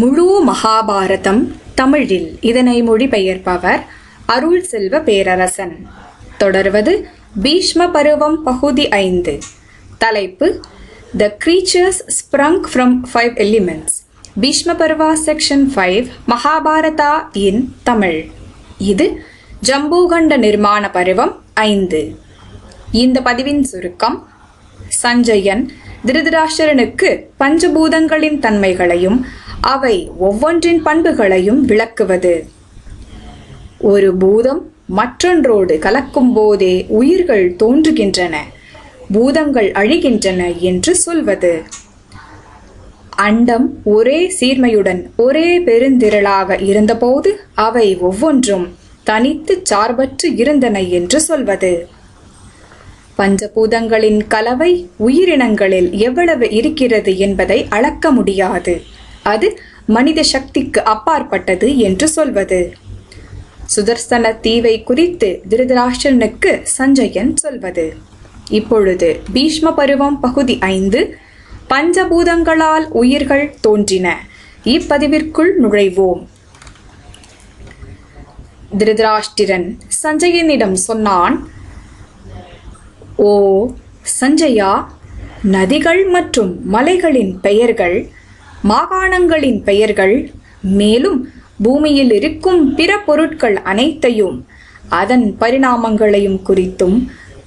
முழு மகாபாரதம் தமிழில். இதனை மொழிபெயர்ப்பவர் அருள் செல்வ பேரரசன். தொடர்வது பீஷ்ம பருவம் பகுதி ஐந்து. தலைப்பு the creatures sprung from five elements Bhishma Parva section five Mahabharata in Tamil. இது ஜம்பூகண்ட நிர்மாண பருவம் ஐந்து. இந்த பதிவின் சுருக்கம் சஞ்சயன் திருதராஷ்டிரனுக்கு பஞ்சபூதங்களின் தன்மைகளையும் அவை ஒவ்வொன்றின் பண்புகளையும் விளக்குவது. ஒரு பூதம் மற்றொன்றோடு கலக்கும் போதே உயிர்கள் தோன்றுகின்றன பூதங்கள் அழிகின்றன என்று சொல்வது. அண்டம் ஒரே சீர்மையுடன் ஒரே பெருந்திரளாக இருந்தபோது அவை ஒவ்வொன்றும் தனித்து சார்பற்று இருந்தன என்று சொல்வது. பஞ்சபூதங்களின் கலவை உயிரினங்களில் எவ்வளவு இருக்கிறது என்பதை அளக்க முடியாது. அது மனித சக்திக்கு அப்பாற்பட்டது என்று சொல்வது. சுதர்சன தீவை குறித்து திருதராஷ்டிரனுக்கு சஞ்சயன் சொல்வது. இப்பொழுது பீஷ்ம பருவம் பகுதி ஐந்து பஞ்சபூதங்களால் உயிர்கள் தோன்றின. இப்பதிவிற்குள் நுழைவோம். திருதராஷ்டிரன் சஞ்சயனிடம் சொன்னான் ஓ சஞ்சயா நதிகள் மற்றும் மலைகளின் பெயர்கள் மாகாணங்களின் பெயர்கள் மேலும் பூமியில் இருக்கும் பிற பொருட்கள் அனைத்தையும் அதன் பரிணாமங்களையும் குறித்தும்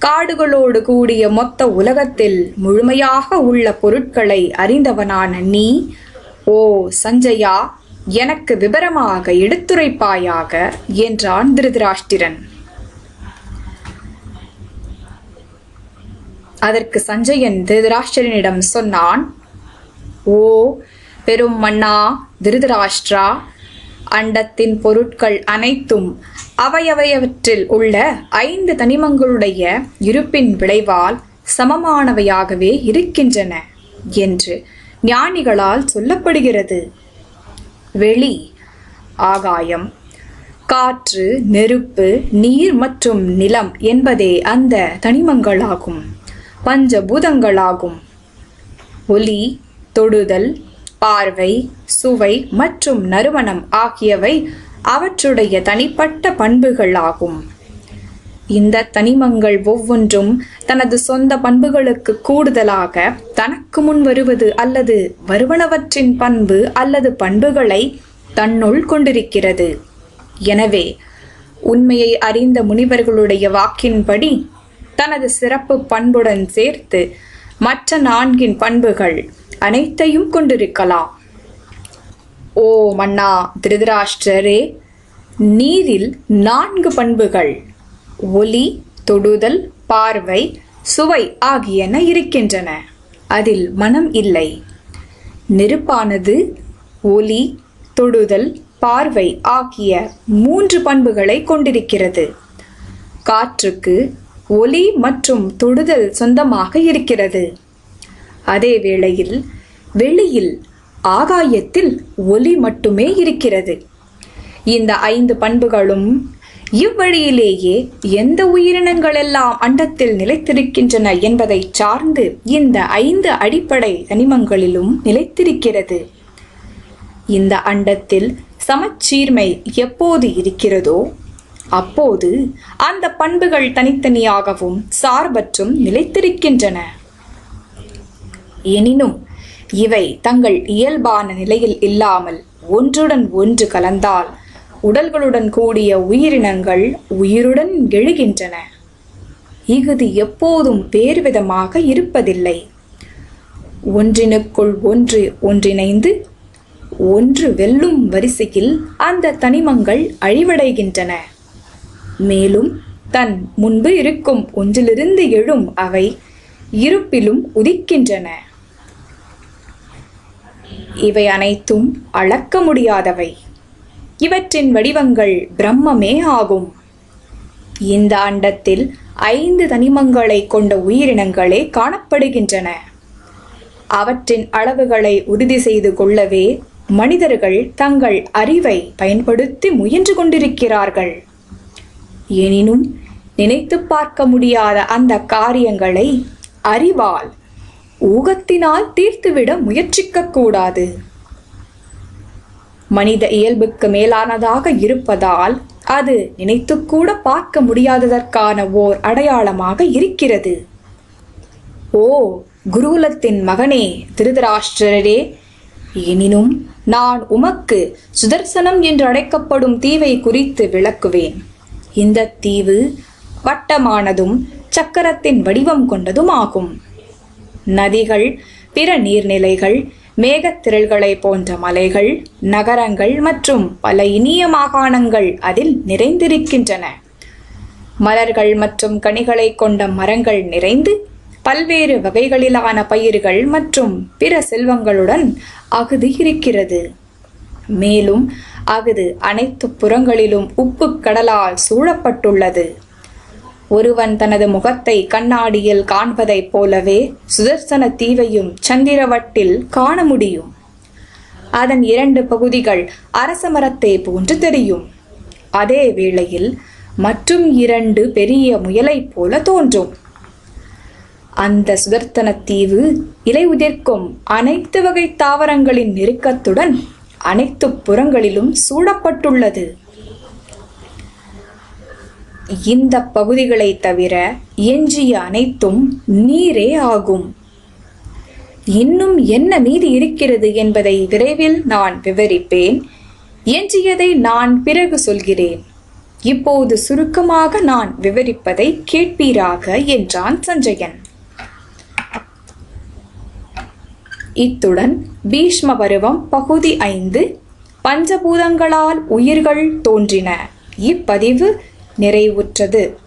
காடுகளோடு கூடிய மொத்த உலகத்தில் முழுமையாக உள்ள பொருட்களை அறிந்தவனான நீ ஓ சஞ்சயா எனக்கு விபரமாக எடுத்துரைப்பாயாக என்றான் திருதராஷ்டிரன். அதற்கு சஞ்சயன் திருதராஷ்டிரனிடம் சொன்னான் ஓ பெரும் மன்னா திருதராஷ்டிரா அண்டத்தின் பொருட்கள் அனைத்தும் அவையவையவற்றில் உள்ள ஐந்து தனிமங்களுடைய இருப்பின் விளைவால் சமமானவையாகவே இருக்கின்றன என்று ஞானிகளால் சொல்லப்படுகிறது. வெளி ஆகாயம். காற்று நெருப்பு நீர் மற்றும் நிலம் என்பதே அந்த தனிமங்களாகும். பஞ்சபூதங்களாகும். ஒலி தொடுதல் பார்வை சுவை மற்றும் நறுமணம் ஆகியவை அவற்றுடைய தனிப்பட்ட பண்புகளாகும். இந்த தனிமங்கள் ஒவ்வொன்றும் தனது சொந்த பண்புகளுக்கு கூடுதலாக தனக்கு முன் வருவது அல்லது வருவனவற்றின் பண்பு அல்லது பண்புகளை தன்னுள் கொண்டிருக்கிறது. எனவே உண்மையை அறிந்த முனிவர்களுடைய வாக்கின்படி தனது சிறப்பு பண்புடன் சேர்த்து மற்ற நான்கின் பண்புகள் அனைத்தையும் கொண்டிருக்கலாம். ஓ மன்னா திருதராஷ்டிரரே நீரில் நான்கு பண்புகள் ஒலி தொடுதல் பார்வை சுவை ஆகியன இருக்கின்றன. அதில் மனம் இல்லை. நெருப்பானது ஒலி தொடுதல் பார்வை ஆகிய மூன்று பண்புகளை கொண்டிருக்கிறது. காற்றுக்கு ஒலி மற்றும் தொடுதல் சொந்தமாக இருக்கிறது. அதே வேளையில் வெளியில் ஆகாயத்தில் ஒலி மட்டுமே இருக்கிறது. இந்த ஐந்து பண்புகளும் இவ்வழியிலேயே எந்த உயிரினங்களெல்லாம் அண்டத்தில் நிலைத்திருக்கின்றன என்பதை சார்ந்து இந்த ஐந்து அடிப்படை தனிமங்களிலும் நிலைத்திருக்கிறது. இந்த அண்டத்தில் சமச்சீர்மை எப்போது இருக்கிறதோ அப்போது அந்த பண்புகள் தனித்தனியாகவும் சார்பற்றும் நிலைத்திருக்கின்றன. எனினும் இவை தங்கள் இயல்பான நிலையில் இல்லாமல் ஒன்றுடன் ஒன்று கலந்தால் உடல்களுடன் கூடிய உயிரினங்கள் உயிருடன் எழுகின்றன. இஃது எப்போதும் வேறுவிதமாக இருப்பதில்லை. ஒன்றினுக்குள் ஒன்று ஒன்றிணைந்து ஒன்று வெல்லும் வரிசையில் அந்த தனிமங்கள் அழிவடைகின்றன. மேலும் தன் முன்பு இருக்கும் ஒன்றிலிருந்து எழும் அவை இருப்பிலும் உதிக்கின்றன. இவை அனைத்தும் அளக்க முடியாதவை. இவற்றின் வடிவங்கள் பிரம்மமே ஆகும் இந்த அண்டத்தில் ஐந்து தனிமங்களை கொண்ட உயிரினங்களே காணப்படுகின்றன. அவற்றின் அளவுகளை உறுதி செய்து கொள்ளவே மனிதர்கள் தங்கள் அறிவை பயன்படுத்தி முயன்று கொண்டிருக்கிறார்கள். எனினும் நினைத்து பார்க்க முடியாத அந்த காரியங்களை அறிவால் ஊகத்தினால் தீர்த்துவிட முயற்சிக்க கூடாது மனித இயல்புக்கு மேலானதாக இருப்பதால் அது நினைத்துக்கூட பார்க்க முடியாததற்கான ஓர் அடையாளமாக இருக்கிறது. ஓ குருகுலத்தின் மகனே திருதராஷ்டிரரே எனினும் நான் உமக்கு சுதர்சனம் என்று அழைக்கப்படும் தீவை குறித்து விளக்குவேன். இந்த தீவு வட்டமானதும் சக்கரத்தின் வடிவம் கொண்டதும் ஆகும் நதிகள் பிற நீர்நிலைகள் மேகத்திரள்களை போன்ற மலைகள் நகரங்கள் மற்றும் பல இனிய மாகாணங்கள் அதில் நிறைந்திருக்கின்றன. மலர்கள் மற்றும் கனிகளை கொண்ட மரங்கள் நிறைந்து பல்வேறு வகைகளிலான பயிர்கள் மற்றும் பிற செல்வங்களுடன் அகுது இருக்கிறது. மேலும் அகுது அனைத்து புறங்களிலும் உப்பு கடலால் சூழப்பட்டுள்ளது. ஒருவன் தனது முகத்தை கண்ணாடியில் காண்பதைப் போலவே சுதர்சன தீவையும் சந்திரவட்டில் காண முடியும். அதன் இரண்டு பகுதிகள் அரச மரத்தை போன்று தெரியும். அதே வேளையில் மற்றும் இரண்டு பெரிய முயலைப் போல தோன்றும். அந்த சுதர்த்தன தீவு இலை உதிர்க்கும் அனைத்து வகை தாவரங்களின் நெருக்கத்துடன் அனைத்து புறங்களிலும் சூழப்பட்டுள்ளது. இந்த பகுதிகளை தவிர எஞ்சிய அனைத்தும் நீரே ஆகும். இன்னும் என்ன மீதி இருக்கிறது என்பதை விரைவில் நான் விவரிப்பேன். எஞ்சியதை நான் பிறகு சொல்கிறேன். இப்போது சுருக்கமாக நான் விவரிப்பதை கேட்பீராக என்றான் சஞ்சயன். இத்துடன் பீஷ்ம பருவம் பகுதி ஐந்து பஞ்சபூதங்களால் உயிர்கள் தோன்றின. இப்பதிவு நிறைவுற்றது.